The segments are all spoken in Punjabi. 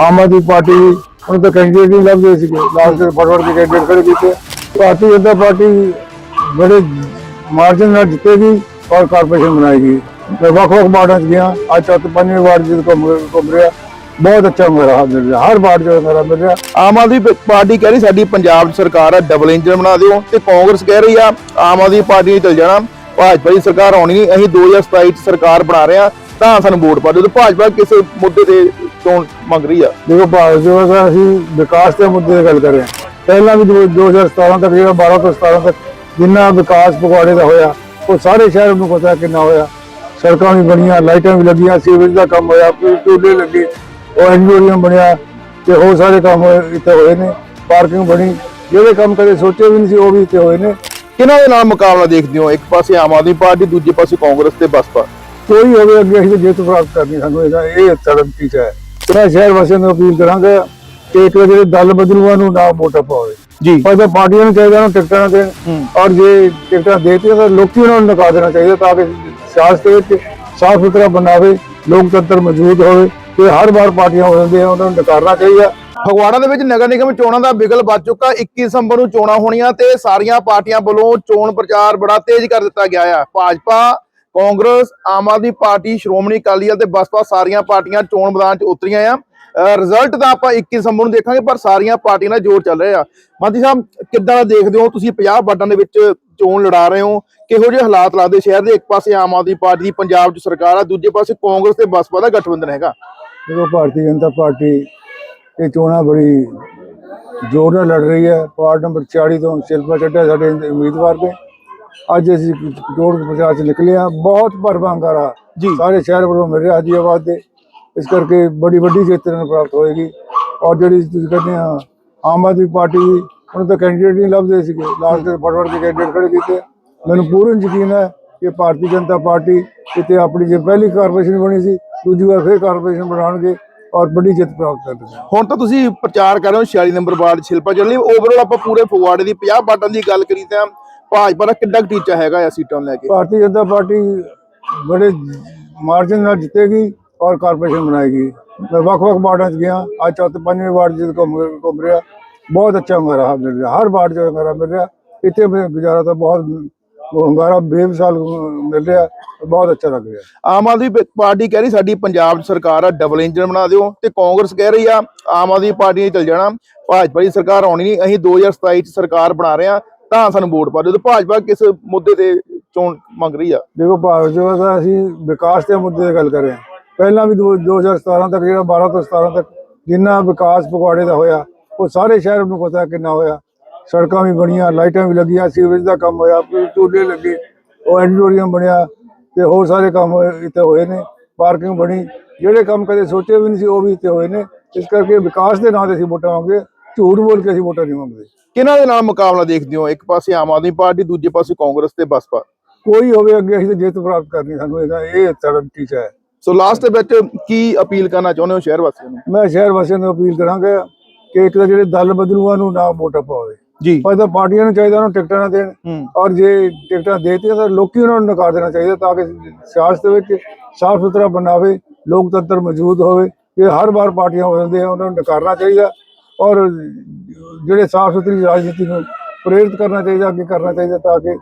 ਆਮ ਆਦਮੀ ਪਾਰਟੀ ਹੁਣ ਤਾਂ ਕੈਂਡੀਡੇਟ ਨਹੀਂ ਲੱਭਦੇ ਸੀਗੇ। ਲਾਸਟ ਤੇ ਫਟਫਟ ਕੇ ਕੈਂਡੀਡੇਟ ਖੜੇ ਕੀਤੇ। ਭਾਰਤੀ ਜਨਤਾ ਪਾਰਟੀ ਬੜੇ ਮਾਰਜਨ ਨਾਲ ਜਿੱਤੇਗੀ ਔਰ ਕਾਰਪੋਰੇਸ਼ਨ ਬਣਾਏਗੀ ਮੈਂ ਵੱਖ ਵੱਖ ਵਾਰਡਾਂ 'ਚ ਗਿਆ। ਅੱਜ ਤੱਕ ਪੰਜਵੇਂ ਵਾਰਡ ਜਿੱਦ ਘੁੰਮ ਰਿਹਾ ਬਹੁਤ ਅੱਛਾ ਮੇਰਾ ਮਿਲ ਰਿਹਾ। ਹਰ ਵਾਰਡ 'ਚ ਮੇਰਾ ਮਿਲ ਰਿਹਾ। ਆਮ ਆਦਮੀ ਪਾਰਟੀ ਕਹਿ ਰਹੀ ਸਾਡੀ ਪੰਜਾਬ 'ਚ ਸਰਕਾਰ ਆ ਡਬਲ ਇੰਜਨ ਬਣਾ ਦਿਓ। ਤੇ ਕਾਂਗਰਸ ਕਹਿ ਰਹੀ ਆ, ਆਮ ਆਦਮੀ ਪਾਰਟੀ ਨੇ ਚਲ ਜਾਣਾ। ਭਾਜਪਾ ਦੀ ਸਰਕਾਰ ਆਉਣੀ ਨਹੀਂ। ਅਸੀਂ 2027 'ਚ ਸਰਕਾਰ ਬਣਾ ਰਹੇ ਆ ਤਾਂ ਸਾਨੂੰ ਵੋਟ ਪਾ ਦਿਓ। ਤੇ ਭਾਜਪਾ ਕਿਸੇ ਮੁੱਦੇ ਤੇ ਚੋਣ ਮੰਗ ਰਹੀ ਆ? ਦੇਖੋ ਭਾਰਤ ਜੋ ਹੈ ਅਸੀਂ ਵਿਕਾਸ ਦੇ ਮੁੱਦੇ ਦੀ ਗੱਲ ਕਰ ਰਹੇ ਹਾਂ। ਪਹਿਲਾਂ ਵੀ ਦੋ- 2017 ਤੱਕ ਜਿਹੜਾ 12 ਤੋਂ 17 ਤੱਕ ਜਿੰਨਾ ਵਿਕਾਸ ਪਗਵਾੜੇ ਦਾ ਹੋਇਆ ਉਹ ਸਾਰੇ ਸ਼ਹਿਰ ਨੂੰ ਪਤਾ ਕਿੰਨਾ ਹੋਇਆ। ਸੜਕਾਂ ਵੀ ਬਣੀਆਂ ਲਾਈਟਾਂ ਵੀ ਲੱਗੀਆਂ ਸੀਵਰੇਜ ਦਾ ਕੰਮ ਹੋਇਆ ਟੂਲੇ ਲੱਗੇ ਉਹ ਐਨਜੀਓਰੀਅਮ ਬਣਿਆ ਤੇ ਹੋਰ ਸਾਰੇ ਕੰਮ ਇੱਥੇ ਹੋਏ ਨੇ ਪਾਰਕਿੰਗ ਬਣੀ। ਜਿਹੜੇ ਕੰਮ ਕਦੇ ਸੋਚੇ ਵੀ ਨਹੀਂ ਸੀ ਉਹ ਵੀ ਇੱਥੇ ਹੋਏ ਨੇ। ਕਿਹਨਾਂ ਦੇ ਨਾਲ ਮੁਕਾਬਲਾ ਦੇਖਦੇ ਹੋ? ਇੱਕ ਪਾਸੇ ਆਮ ਆਦਮੀ ਪਾਰਟੀ ਦੂਜੇ ਪਾਸੇ ਕਾਂਗਰਸ ਤੇ ਬਸਪਾ। ਕੋਈ ਹੋਵੇ ਅੱਗੇ ਅਸੀਂ ਜਿੱਤ ਪ੍ਰਾਪਤ ਕਰਨੀ ਸਾਨੂੰ ਇਹਦਾ ਇਹ ਟੀਚਾ ਹੈ। ਮੈਂ ਸ਼ਹਿਰ ਵਾਸੀਆਂ ਨੂੰ ਅਪੀਲ ਕਰਾਂਗਾ ਕਿ ਇੱਕ ਵਾਰ ਜਿਹੜੇ ਦਲ ਬਦਲੂਆਂ ਨੂੰ ਨਾ ਵੋਟ ਪਾਵੇ। ਜੀ। ਪਰ ਪਾਰਟੀਆਂ ਨੂੰ ਚਾਹੀਦਾ ਨਾ ਟਿਕਟਾਂ ਦੇਣ ਔਰ ਜੇ ਟਿਕਟਾਂ ਦੇਤੀਆਂ ਤਾਂ ਲੋਕੀ ਉਹਨਾਂ ਨੂੰ ਨਕਾਰ ਦੇਣਾ ਚਾਹੀਦਾ ਤਾਂ ਕਿ ਸਿਆਸਤ ਵਿੱਚ ਸਾਫ਼ ਸੁਥਰਾ ਬਣਾਵੇ ਲੋਕਤੰਤਰ ਮਜ਼ਬੂਤ ਹੋਵੇ ਤੇ ਹਰ ਵਾਰ ਪਾਰਟੀਆਂ ਹੋ ਜਾਂਦੀਆਂ ਉਹਨਾਂ ਨੂੰ ਨਕਾਰਨਾ ਚਾਹੀਦਾ। ਫਗਵਾੜਾ ਦੇ ਵਿੱਚ ਨਗਰ ਨਿਗਮ ਚੋਣਾਂ ਦਾ ਬਿਗਲ ਵੱਜ ਚੁੱਕਾ 21 ਦਸੰਬਰ ਨੂੰ ਚੋਣਾਂ ਹੋਣੀਆਂ ਤੇ ਸਾਰੀਆਂ ਪਾਰਟੀਆਂ ਵੱਲੋਂ ਚੋਣ ਪ੍ਰਚਾਰ ਬੜਾ ਤੇਜ਼ ਕਰ ਦਿੱਤਾ ਗਿਆ ਆ। ਭਾਜਪਾ ਕਾਂਗਰਸ, ਆਮ ਆਦਮੀ ਪਾਰਟੀ, ਸ਼੍ਰੋਮਣੀ ਅਕਾਲੀ ਦਲ ਤੇ ਬਸਪਾ ਸਾਰੀਆਂ ਪਾਰਟੀਆਂ ਚੋਣ ਮੈਦਾਨ 'ਚ ਉਤਰੀਆਂ ਆ। ਰਿਜ਼ਲਟ ਤਾਂ ਆਪਾਂ 21 ਦਸੰਬਰ ਨੂੰ ਦੇਖਾਂਗੇ, ਪਰ ਸਾਰੀਆਂ ਪਾਰਟੀਆਂ ਨਾਲ ਜੋਰ ਚੱਲ ਰਿਹਾ ਆ। ਸਾਹਿਬ, ਕਿੱਦਾਂ ਦਾ ਦੇਖਦੇ ਹੋ ਤੁਸੀਂ 50 ਵਾਰਡਾਂ ਦੇ ਵਿੱਚ ਚੋਣ ਲੜਾ ਰਹੇ ਹੋ? ਕਿਹੋ ਜਿਹੇ ਹਾਲਾਤ ਲੱਗਦੇ? ਸ਼ਹਿਰ ਦੇ ਇੱਕ ਪਾਸੇ ਆਮ ਆਦਮੀ ਪਾਰਟੀ ਦੀ, ਪੰਜਾਬ 'ਚ ਸਰਕਾਰ ਆ, ਦੂਜੇ ਪਾਸੇ ਕਾਂਗਰਸ ਤੇ ਬਸਪਾ ਦਾ ਗਠਬੰਧਨ ਹੈਗਾ। ਦੇਖੋ, ਭਾਰਤੀ ਜਨਤਾ ਪਾਰਟੀ ਇਹ ਚੋਣਾਂ ਬੜੀ ਜ਼ੋਰ ਨਾਲ ਲੜ ਰਹੀ ਹੈ। ਵਾਰਡ ਨੰਬਰ 40 ਤੋਂ ਸ਼ਿਲਪਾ ਚੱਡਾ ਸਾਡੇ ਉਮੀਦਵਾਰ ਨੇ। ਅੱਜ ਅਸੀਂ ਜੋੜ ਪ੍ਰਚਾਰ ਚ ਨਿਕਲੇ ਆ ਬਹੁਤ ਭਰਵਾਂ ਹੰਗਾਰਾ ਜੀ। ਸਾਰੇ ਸ਼ਹਿਰ ਵੱਲੋਂ ਮਿਲ ਰਿਹਾ ਹਾਜੀਆਬਾਦ ਦੇ ਇਸ ਕਰਕੇ ਬੜੀ ਵੱਡੀ ਜਿੱਤ ਨੂੰ ਪ੍ਰਾਪਤ ਹੋਏਗੀ। ਔਰ ਜਿਹੜੀ ਤੁਸੀਂ ਕਹਿੰਦੇ ਆ ਆਮ ਆਦਮੀ ਪਾਰਟੀ ਹੁਣ ਤਾਂ ਕੈਂਡੀਡੇਟ ਨਹੀਂ ਲੱਭਦੇ ਸੀਗੇ। ਲਾਸਟ ਤੇ ਫਟਫਟ ਕੇ ਕੈਂਡੀਡੇਟ ਖੜੇ ਕੀਤੇ। ਮੈਨੂੰ ਪੂਰਨ ਯਕੀਨ ਹੈ ਕਿ ਭਾਰਤੀ ਜਨਤਾ ਪਾਰਟੀ ਇੱਥੇ ਆਪਣੀ ਜੇ ਪਹਿਲੀ ਕਾਰਪੋਰੇਸ਼ਨ ਬਣੀ ਸੀ ਦੂਜੀ ਵਾਰ ਫਿਰ ਕਾਰਪੋਰੇਸ਼ਨ ਬਣਾਉਣਗੇ ਔਰ ਵੱਡੀ ਜਿੱਤ ਪ੍ਰਾਪਤ ਕਰਨਗੇ। ਹੁਣ ਤਾਂ ਤੁਸੀਂ ਪ੍ਰਚਾਰ ਕਰ ਰਹੇ ਹੋ 46 ਨੰਬਰ ਵਾਰਡ ਸ਼ਿਲਪਾ ਚੱਲੀ ਓਵਰਆਲ ਆਪਾਂ ਪੂਰੇ ਫਗਵਾੜੇ ਦੀ 50 ਵਾਰਡਾਂ ਦੀ ਗੱਲ ਕਰੀ ਤਾਂ ਭਾਜਪਾ ਦਾ ਕਿੱਡਾ ਕੁ ਟੀਚਾ ਹੈਗਾ ਆ ਸੀਟਾਂ ਲੈ ਕੇ? ਭਾਰਤੀ ਜਨਤਾ ਪਾਰਟੀ ਬੜੇ ਮਾਰਜਨ ਨਾਲ ਜਿੱਤੇਗੀ ਔਰ ਕਾਰਪੋਰੇਸ਼ਨ ਬਣਾਏਗੀ। ਮੈਂ ਵੱਖ ਵੱਖ ਵਾਰਡਾਂ 'ਚ ਗਿਆ ਅੱਜ ਤੱਕ ਪੰਜਵੇਂ ਵਾਰਡ ਜਿੱਦ ਘੁੰਮ ਰਿਹਾ। ਬਹੁਤ ਅੱਛਾ ਹੰਗਾਰਾ ਮਿਲ ਰਿਹਾ ਹਰ ਵਾਰਡ 'ਚ ਹੰਗਾਰਾ ਮਿਲ ਰਿਹਾ। ਇੱਥੇ ਮੈਂ ਗੁਜ਼ਾਰਾ ਤਾਂ ਬਹੁਤ ਹੰਗਾਰਾ ਬੇਮਿਸਾਲ ਮਿਲ ਰਿਹਾ ਬਹੁਤ ਅੱਛਾ ਲੱਗ ਰਿਹਾ। ਆਮ ਆਦਮੀ ਪਾਰਟੀ ਕਹਿ ਰਹੀ ਸਾਡੀ ਪੰਜਾਬ ਸਰਕਾਰ ਆ ਡਬਲ ਇੰਜਨ ਬਣਾ ਦਿਓ ਤੇ ਕਾਂਗਰਸ ਕਹਿ ਰਹੀ ਆ ਆਮ ਆਦਮੀ ਪਾਰਟੀ ਨੇ ਚਲ ਜਾਣਾ। ਭਾਜਪਾ ਦੀ ਸਰਕਾਰ ਆਉਣੀ ਨਹੀਂ ਅਸੀਂ 2027 'ਚ ਸਰਕਾਰ ਬਣਾ ਰਹੇ ਆ। ਤਾਂ ਸਾਨੂੰ ਵੋਟ ਪਾ ਦਿਓ ਤੇ ਭਾਜਪਾ ਕਿਸ ਮੁੱਦੇ ਤੇ ਚੋਣ ਮੰਗ ਰਹੀ ਆ? ਦੇਖੋ ਭਾਰਤ ਜੋ ਹੈ ਅਸੀਂ ਵਿਕਾਸ ਦੇ ਮੁੱਦੇ ਦੀ ਗੱਲ ਕਰ ਰਹੇ ਹਾਂ। ਪਹਿਲਾਂ ਵੀ ਦੋ- 2017 ਤੱਕ ਜਿਹੜਾ 12 ਤੋਂ 17 ਤੱਕ ਜਿੰਨਾ ਵਿਕਾਸ ਪਗਵਾੜੇ ਦਾ ਹੋਇਆ, ਉਹ ਸਾਰੇ ਸ਼ਹਿਰ ਨੂੰ ਪਤਾ ਕਿੰਨਾ ਹੋਇਆ। ਸੜਕਾਂ ਵੀ ਬਣੀਆਂ, ਲਾਈਟਾਂ ਵੀ ਲੱਗੀਆਂ, ਸੀਵਰੇਜ ਦਾ ਕੰਮ ਹੋਇਆ ਟੂਲੇ ਲੱਗੇ, ਉਹ ਐਨਜੀਓਰੀਅਮ ਬਣਿਆ ਤੇ ਹੋਰ ਸਾਰੇ ਕੰਮ ਇੱਥੇ ਹੋਏ ਨੇ, ਪਾਰਕਿੰਗ ਬਣੀ। ਜਿਹੜੇ ਕੰਮ ਕਦੇ ਸੋਚੇ ਵੀ ਨਹੀਂ ਸੀ, ਉਹ ਵੀ ਇੱਥੇ ਹੋਏ ਨੇ। ਇਸ ਕਰਕੇ ਵਿਕਾਸ ਦੇ ਨਾਂ ਤੇ ਅਸੀਂ ਵੋਟਾਂ ਮੰਗਦੇ ਝੂਠ ਬੋਲ ਕੇ ਅਸੀਂ ਵੋਟਾਂ ਨਹੀਂ ਮੰਗਦੇ। ਕਿਹਨਾਂ ਦੇ ਨਾਲ ਮੁਕਾਬਲਾ ਦੇਖਦੇ ਹੋ? ਇੱਕ ਪਾਸੇ ਆਮ ਆਦਮੀ ਪਾਰਟੀ ਦੂਜੇ ਪਾਸੇ ਕਾਂਗਰਸ ਤੇ ਬਸਪਾ। ਕੋਈ ਹੋਵੇ ਅੱਗੇ ਅਸੀਂ ਤਾਂ ਜਿੱਤ ਪ੍ਰਾਪਤ ਕਰਨੀ ਸਾਨੂੰ ਇਹਦਾ ਇਹ ਸਾਡਾ ਟੀਚਾ ਹੈ। ਸੋ ਲਾਸਟ ਦੇ ਵਿੱਚ ਕੀ ਅਪੀਲ ਕਰਨਾ ਚਾਹੁੰਦੇ ਹੋ ਸ਼ਹਿਰ ਵਾਸੀਆਂ ਨੂੰ? ਮੈਂ ਸ਼ਹਿਰ ਵਾਸੀਆਂ ਨੂੰ ਅਪੀਲ ਕਰਾਂਗਾ ਕਿ ਇੱਕ ਤਾਂ ਜਿਹੜੇ ਦਲ ਬਦਲੂਆਂ ਨੂੰ ਨਾ ਵੋਟ ਪਾਵੇ ਜੀ। ਪਰ ਤਾਂ ਪਾਰਟੀਆਂ ਨੂੰ ਚਾਹੀਦਾ ਉਹਨਾਂ ਟਿਕਟਾਂ ਨਾ ਦੇਣ ਔਰ ਜੇ ਟਿਕਟਾਂ ਦੇਤੀਆਂ ਤਾਂ ਲੋਕੀ ਉਹਨਾਂ ਨੂੰ ਨਕਾਰ ਦੇਣਾ ਚਾਹੀਦਾ ਤਾਂ ਕਿ ਸਿਆਸਤ ਦੇ ਵਿੱਚ ਸਾਫ਼ ਸੁਥਰਾ ਬਣਾਵੇ ਲੋਕਤੰਤਰ ਮਜ਼ਬੂਤ ਹੋਵੇ ਕਿ ਹਰ ਵਾਰ ਪਾਰਟੀਆਂ ਹੋ ਜਾਂਦੀਆਂ ਉਹਨਾਂ ਨੂੰ ਨਕਾਰਨਾ ਚਾਹੀਦਾ। ਔਰ ਜਿਹੜੇ ਸਾਫ਼ ਸੁਥਰੀ ਰਾਜਨੀਤੀ ਨੂੰ ਪ੍ਰੇਰਿਤ ਕਰਨਾ ਚਾਹੀਦਾ, ਅੱਗੇ ਕਰਨਾ ਚਾਹੀਦਾ ਤਾਂ ਕਿ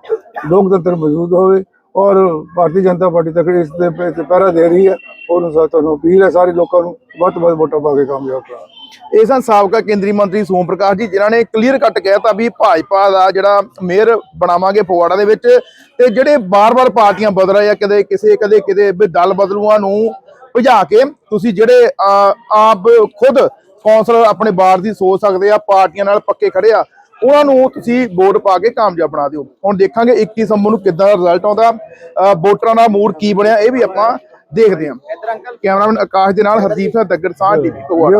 ਲੋਕਤੰਤਰ ਮਜ਼ਬੂਤ ਹੋਵੇ ਔਰ ਭਾਰਤੀ ਜਨਤਾ ਪਾਰਟੀ ਤੱਕ ਇਸ ਦੇ ਪਹਿਰਾ ਦੇ ਰਹੀ ਹੈ। ਉਹਨੂੰ ਸਾ ਤੁਹਾਨੂੰ ਅਪੀਲ ਹੈ ਸਾਰੇ ਲੋਕਾਂ ਨੂੰ ਵੱਧ ਤੋਂ ਵੱਧ ਵੋਟਾਂ ਪਾ ਕੇ ਕਾਮਯਾਬ ਕਰਾਉਣ। ਇਹ ਸਨ ਸਾਬਕਾ ਕੇਂਦਰੀ ਮੰਤਰੀ ਸੋਮ ਪ੍ਰਕਾਸ਼ ਜੀ, ਜਿਨ੍ਹਾਂ ਨੇ ਕਲੀਅਰ ਕੱਟ ਕਹਿਤਾ ਵੀ ਭਾਜਪਾ ਦਾ ਜਿਹੜਾ ਮੇਅਰ ਬਣਾਵਾਂਗੇ ਫਗਵਾੜਾ ਦੇ ਵਿੱਚ ਤੇ ਜਿਹੜੇ ਬਾਰ-ਬਾਰ ਪਾਰਟੀਆਂ ਬਦਲ ਰਹੇ ਆ, ਕਦੇ ਕਿਸੇ ਕਦੇ ਕਿਤੇ ਵੀ ਦਲ ਬਦਲੂਆਂ ਨੂੰ ਭਜਾ ਕੇ ਤੁਸੀਂ ਜਿਹੜੇ ਆਪ ਖੁਦ ਕੌਂਸਲਰ ਆਪਣੇ ਬਾਰ ਦੀ ਸੋਚ ਸਕਦੇ ਆ ਪਾਰਟੀਆਂ ਨਾਲ ਪੱਕੇ ਖੜੇ ਆ ਉਹਨਾਂ ਨੂੰ ਤੁਸੀਂ ਵੋਟ ਪਾ ਕੇ ਕਾਮਯਾਬ ਬਣਾ ਦਿਓ। ਹੁਣ ਦੇਖਾਂਗੇ 21 ਦਸੰਬਰ ਨੂੰ ਕਿੱਦਾਂ ਦਾ ਰਿਜ਼ਲਟ ਆਉਂਦਾ। ਅਹ, ਵੋਟਰਾਂ ਦਾ ਮੂਡ ਕੀ ਬਣਿਆ ਇਹ ਵੀ ਆਪਾਂ ਦੇਖਦੇ ਹਾਂ। ਕੈਮਰਾਮੈਨ ਆਕਾਸ਼ ਦੇ ਨਾਲ ਹਰਦੀਪ ਸਿੰਘ ਦੱਗੜ ਸਾਹ ਟੀਵੀ ਫਗਵਾੜਾ